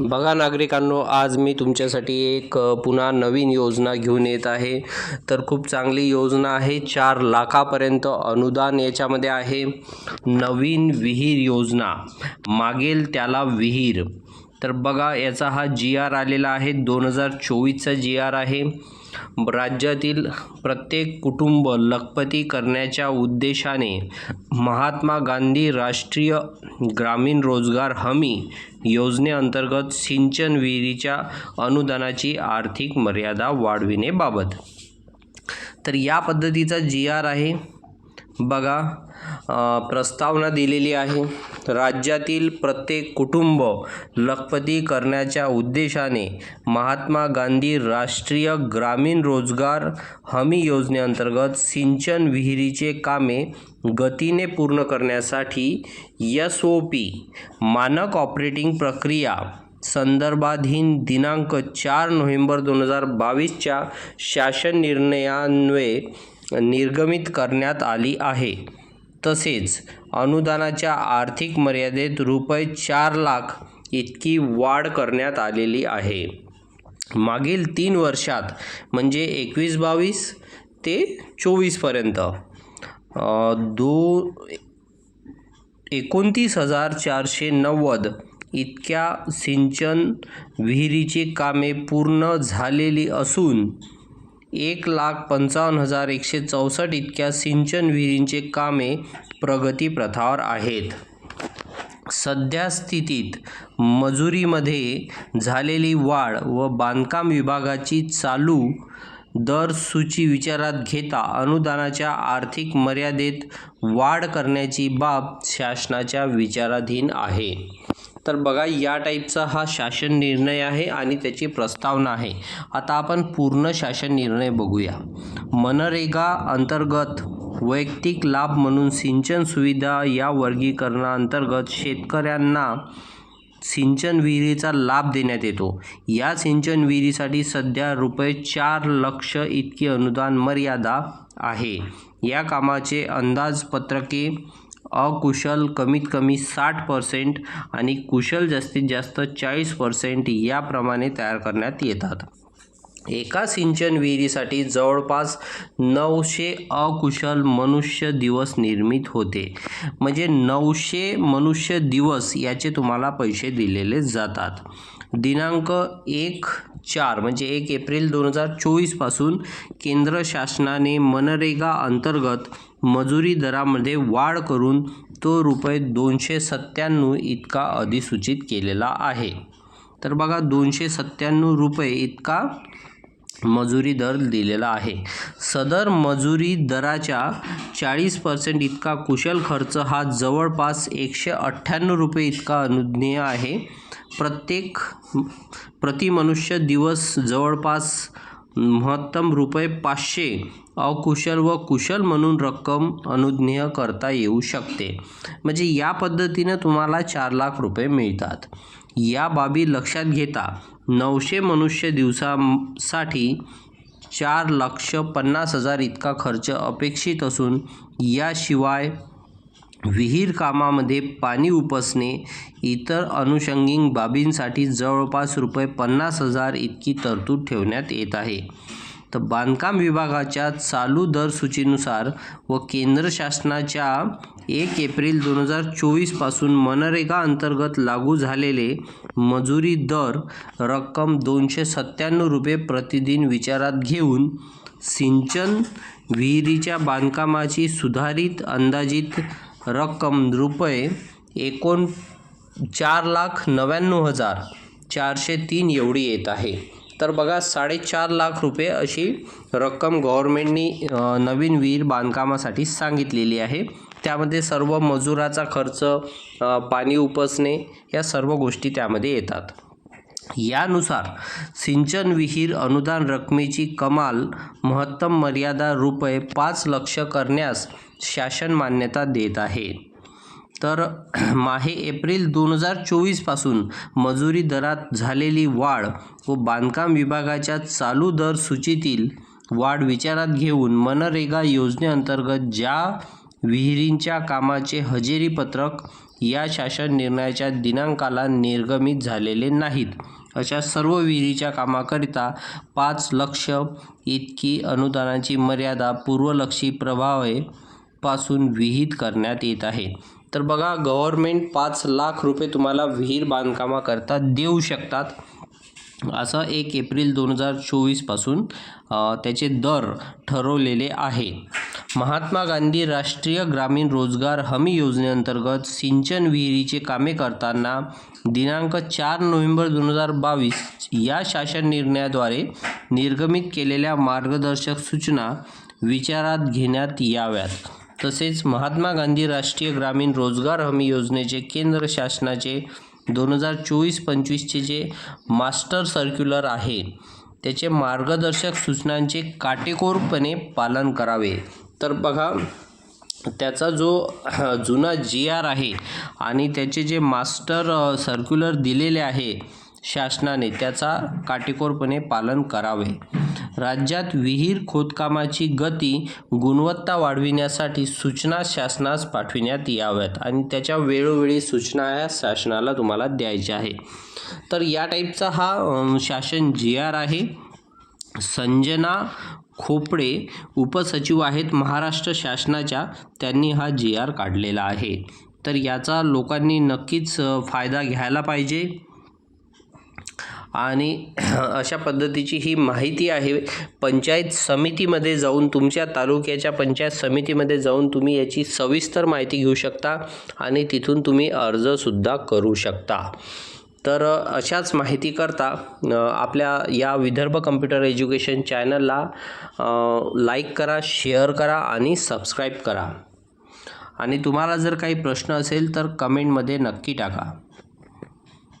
बघा नागरिकांनो आज मी तुमच्यासाठी एक पुन्हा नवीन योजना घेऊन येत आहे. तर खूप चांगली योजना आहे. चार लाखापर्यंत अनुदान याच्यामध्ये आहे. नवीन विहीर योजना. मागेल त्याला विहीर. तर बघा याचा हा जी आर आलेला आहे. दोन हजार चोवीसचा जी आर आहे. राज्यातील प्रत्येक कुटुंब लखपती करण्याच्या उद्देशाने महात्मा गांधी राष्ट्रीय ग्रामीण रोजगार हमी योजनेअंतर्गत सिंचन विहिरीच्या अनुदानाची आर्थिक मर्यादा वाढविणेबाबत तर या पद्धतीचा जी आर आहे. बघा प्रस्तावना दिलेली आहे. राज्यातील प्रत्येक कुटुंब लखपती करण्याच्या उद्देशाने महात्मा गांधी राष्ट्रीय ग्रामीण रोजगार हमी योजनेअंतर्गत सिंचन विहिरीचे कामे गतीने पूर्ण करण्यासाठी एस ओ पी मानक ऑपरेटिंग प्रक्रिया संदर्भाधीन दिनांक चार नोव्हेंबर दोन हजार बावीसच्या शासन निर्णयान्वये निर्गमित करण्यात आली आहे. तसेच अनुदानाच्या आर्थिक मर्यादेत रुपये चार लाख इतकी वाढ करण्यात आलेली आहे. मागील तीन वर्षात म्हणजे एकवीस बावीस ते चोवीसपर्यंत दो एकोणतीस हजार चारशे नव्वद इतक्या सिंचन विहिरीची कामे पूर्ण झालेली असून एक लाख पंचावन्न हजार एकशे चौसष्ट इतक्या सिंचन विहिरींचे कामे प्रगती प्रथावर आहेत. सध्या स्थितीत मजुरीमध्ये झालेली वाढ व बांधकाम विभागाची चालू दर सूची विचारात घेता अनुदानाच्या आर्थिक मर्यादेत वाढ करण्याची बाब शासनाच्या विचाराधीन आहे. तर बघा या टाईपचा हा शासन निर्णय आहे आणि त्याची प्रस्तावना आहे. आता आपण पूर्ण शासन निर्णय बघूया. मनरेगा अंतर्गत वैयक्तिक लाभ म्हणून सिंचन सुविधा या वर्गीकरणाअंतर्गत शेतकऱ्यांना सिंचन विहिरीचा लाभ देण्यात येतो. या सिंचन विहिरीसाठी सध्या रुपये चार लक्ष इतकी अनुदान मर्यादा आहे. या कामाचे अंदाजपत्रके अकुशल कमीत कमी साठ पर्सेंट आणि कुशल जास्तीत जास्त चाळीस पर्सेंट याप्रमाणे तयार करण्यात येतात. एका सिंचन विहिरीसाठी जवळपास नऊशे अकुशल मनुष्य दिवस निर्मित होते. म्हणजे नऊशे मनुष्य दिवस याचे तुम्हाला पैसे दिलेले जातात. दिनांक एक चार म्हणजे एक एप्रिल दोन हजार चोवीसपासून केंद्र शासनाने मनरेगा अंतर्गत मजुरी दरामध्ये वाढ करून तो रुपये दोनशे सत्त्याण्णव इतका अधिसूचित केलेला आहे. तर बघा दोनशे सत्त्याण्णव रुपये इतका मजुरी दर दिलेला आहे. सदर मजुरी दराच्या चाळीस पर्सेंट इतका कुशल खर्च हा जवळपास एकशे अठ्ठ्याण्णव रुपये इतका अनुज्ञेय आहे. प्रत्येक प्रति मनुष्य दिवस जवळपास महत्तम रुपये पाचशे अकुशल व कुशल म्हणून रक्कम अनुज्ञेय करता येऊ शकते. म्हणजे या पद्धतीनं तुम्हाला चार लाख रुपये मिळतात. या बाबी लक्षात घेता नऊशे मनुष्य दिवसासाठी चार लक्ष पन्नास हजार इतका खर्च अपेक्षित असून याशिवाय विहीर कामामध्ये पाणी उपसणे इतर अनुषंगिक बाबींसाठी जवळपास रुपये पन्नास हजार इतकी तरतूद ठेवण्यात येत आहे. तर बांधकाम विभागाच्या चालू दर सूचीनुसार व केंद्र शासनाच्या एक एप्रिल दोन हजार चोवीसपासून मनरेगा अंतर्गत लागू झालेले मजुरी दर रक्कम दोनशे सत्त्याण्णव रुपये प्रतिदिन विचारात घेऊन सिंचन विहिरीच्या बांधकामाची सुधारित अंदाजित रक्कम रुपये एकोण चार लाख नव्याण्णव हजार चारशे तीन एवढी येत आहे. तर बघा साडेचार लाख रुपये अशी रक्कम गव्हर्मेंटनी नवीन विहीर बांधकामासाठी सांगितलेली आहे. त्यामध्ये सर्व मजुराचा खर्च पाणी उपसणे या सर्व गोष्टी त्यामध्ये येतात. यानुसार सिंचन विहीर अनुदान रकमेची कमाल महत्तम मर्यादा रुपये पाच लक्ष करण्यास शासन मान्यता देत आहे. तर माहे एप्रिल दोन हजार चोवीसपासून मजुरी दरात झालेली वाढ व बांधकाम विभागाच्या चालू दर सूचीतील वाढ विचारात घेऊन मनरेगा योजनेअंतर्गत ज्या विहिरींच्या कामाचे हजेरी पत्रक या शासन निर्णयाच्या दिनांकाला निर्गमित झालेले नाहीत. अशा सर्व विहिरीच्या कामाकरिता पाच लक्ष इतकी अनुदानाची मर्यादा पूर्वलक्षी प्रभावे पासून विहित करण्यात येत आहे. तर बघा गव्हर्मेंट पाच लाख रुपये तुम्हाला विहीर बांधकामाकरता देऊ शकतात. असं एक एप्रिल दोन हजार चोवीसपासून त्याचे दर ठरवलेले आहे. महात्मा गांधी राष्ट्रीय ग्रामीण रोजगार हमी योजनेअंतर्गत सिंचन विहिरीचे कामे करताना दिनांक चार नोव्हेंबर दोन हजार बावीस या शासन निर्णयाद्वारे निर्गमित केलेल्या मार्गदर्शक सूचना विचारात घेण्यात याव्यात. तसेच महात्मा गांधी राष्ट्रीय ग्रामीण रोजगार हमी योजनेचे केंद्र शासनाचे दोन हजार चोवीस पंचवीसचे जे मास्टर सर्क्युलर आहे त्याचे मार्गदर्शक सूचनांचे काटेकोरपणे पालन करावे. तर बघा त्याचा जो जुना जी आर आहे आणि त्याचे जे मास्टर सर्क्युलर दिलेले आहे शासनाने त्याचा काटेकोरपणे पालन करावे. राज्यात विहीर खोदकामाची गती गुणवत्ता वाढविण्यासाठी सूचना शासनास पाठविण्यात याव्यात आणि त्याच्या वेळोवेळी सूचना या शासनाला तुम्हाला द्यायच्या आहे. तर या टाईपचा हा शासन जी आर आहे. संजना खोपडे उपसचिव आहेत. महाराष्ट्र शासनाच्या त्यांनी हा जी आर काढलेला आहे. तर याचा लोकांनी नक्कीच फायदा घ्यायला पाहिजे. आणि अशा पद्धतीची ही माहिती आहे. पंचायत समितीमध्ये जाऊन तुमच्या तालुक्याच्या पंचायत समितीमध्ये जाऊन तुम्ही याची सविस्तर माहिती घेऊ शकता आणि तिथून तुम्ही अर्जसुद्धा करू शकता. तर अशाच माहितीकरता आपल्या या विदर्भ कम्प्युटर एज्युकेशन चॅनलला लाईक करा शेअर करा आणि सबस्क्राईब करा. आणि तुम्हाला जर काही प्रश्न असेल तर कमेंटमध्ये नक्की टाका.